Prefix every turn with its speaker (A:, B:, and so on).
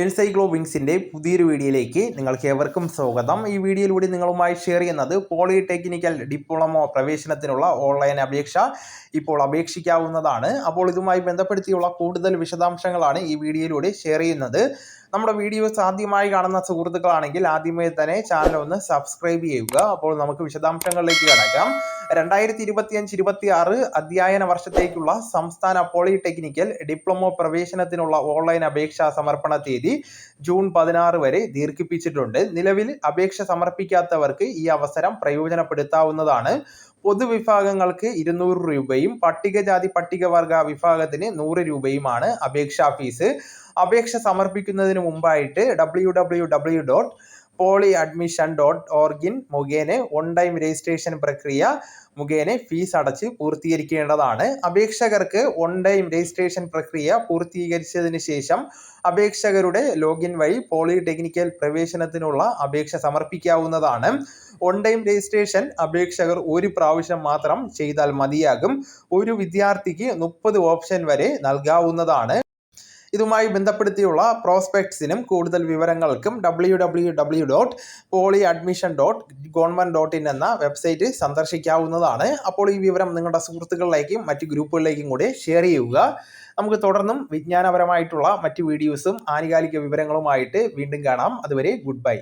A: എൻസൈക്ലോ വിങ്സിന്റെ പുതിയൊരു വീഡിയോയിലേക്ക് നിങ്ങൾക്ക് ഏവർക്കും സ്വാഗതം. ഈ വീഡിയോയിലൂടെ നിങ്ങളുമായി ഷെയർ ചെയ്യുന്നത് പോളിടെക്നിക്കൽ ഡിപ്ലോമ പ്രവേശനത്തിനുള്ള ഓൺലൈൻ അപേക്ഷ ഇപ്പോൾ അപേക്ഷിക്കാവുന്നതാണ്. അപ്പോൾ ഇതുമായി ബന്ധപ്പെടുത്തിയുള്ള കൂടുതൽ വിശദാംശങ്ങളാണ് ഈ വീഡിയോയിലൂടെ ഷെയർ ചെയ്യുന്നത്. നമ്മുടെ വീഡിയോസ് ആദ്യമായി കാണുന്ന സുഹൃത്തുക്കളാണെങ്കിൽ ആദ്യമേ തന്നെ ചാനൽ ഒന്ന് സബ്സ്ക്രൈബ് ചെയ്യുക. അപ്പോൾ നമുക്ക് വിശദാംശങ്ങളിലേക്ക് കടക്കാം. രണ്ടായിരത്തി ഇരുപത്തിയഞ്ച് ഇരുപത്തി ആറ് അധ്യയന വർഷത്തേക്കുള്ള സംസ്ഥാന പോളിടെക്നിക്കൽ ഡിപ്ലോമ പ്രവേശനത്തിനുള്ള ഓൺലൈൻ അപേക്ഷാ സമർപ്പണ തീയതി ജൂൺ പതിനാറ് വരെ ദീർഘിപ്പിച്ചിട്ടുണ്ട്. നിലവിൽ അപേക്ഷ സമർപ്പിക്കാത്തവർക്ക് ഈ അവസരം പ്രയോജനപ്പെടുത്താവുന്നതാണ്. പൊതുവിഭാഗങ്ങൾക്ക് ഇരുന്നൂറ് രൂപയും പട്ടികജാതി പട്ടികവർഗ വിഭാഗത്തിന് നൂറ് രൂപയുമാണ് അപേക്ഷാ ഫീസ്. അപേക്ഷ സമർപ്പിക്കുന്നതിന് മുമ്പായിട്ട് W W W dot poly admission dot ഓർഗിൻ മുഖേന ഓൺ ടൈം രജിസ്ട്രേഷൻ പ്രക്രിയ മുഖേന ഫീസ് അടച്ച് പൂർത്തീകരിക്കേണ്ടതാണ്. അപേക്ഷകർക്ക് ഓൺ ടൈം രജിസ്ട്രേഷൻ പ്രക്രിയ പൂർത്തീകരിച്ചതിന് ശേഷം അപേക്ഷകരുടെ ലോഗിൻ വഴി പോളിടെക്നിക്കൽ പ്രവേശനത്തിനുള്ള അപേക്ഷ സമർപ്പിക്കാവുന്നതാണ്. ഓൺ ടൈം രജിസ്ട്രേഷൻ അപേക്ഷകർ ഒരു പ്രാവശ്യം മാത്രം ചെയ്താൽ മതിയാകും. ഒരു വിദ്യാർത്ഥിക്ക് മുപ്പത് ഓപ്ഷൻ വരെ നൽകാവുന്നതാണ്. ഇതുമായി ബന്ധപ്പെടുത്തിയുള്ള പ്രോസ്പെക്ട്സിനും കൂടുതൽ വിവരങ്ങൾക്കും W W W dot poly admission dot government dot in എന്ന വെബ്സൈറ്റ് സന്ദർശിക്കാവുന്നതാണ്. അപ്പോൾ ഈ വിവരം നിങ്ങളുടെ സുഹൃത്തുക്കളിലേക്കും മറ്റ് ഗ്രൂപ്പുകളിലേക്കും കൂടി ഷെയർ ചെയ്യുക. നമുക്ക് തുടർന്നും വിജ്ഞാനപരമായിട്ടുള്ള മറ്റ് വീഡിയോസും ആനുകാലിക വിവരങ്ങളുമായിട്ട് വീണ്ടും കാണാം. അതുവരെ ഗുഡ് ബൈ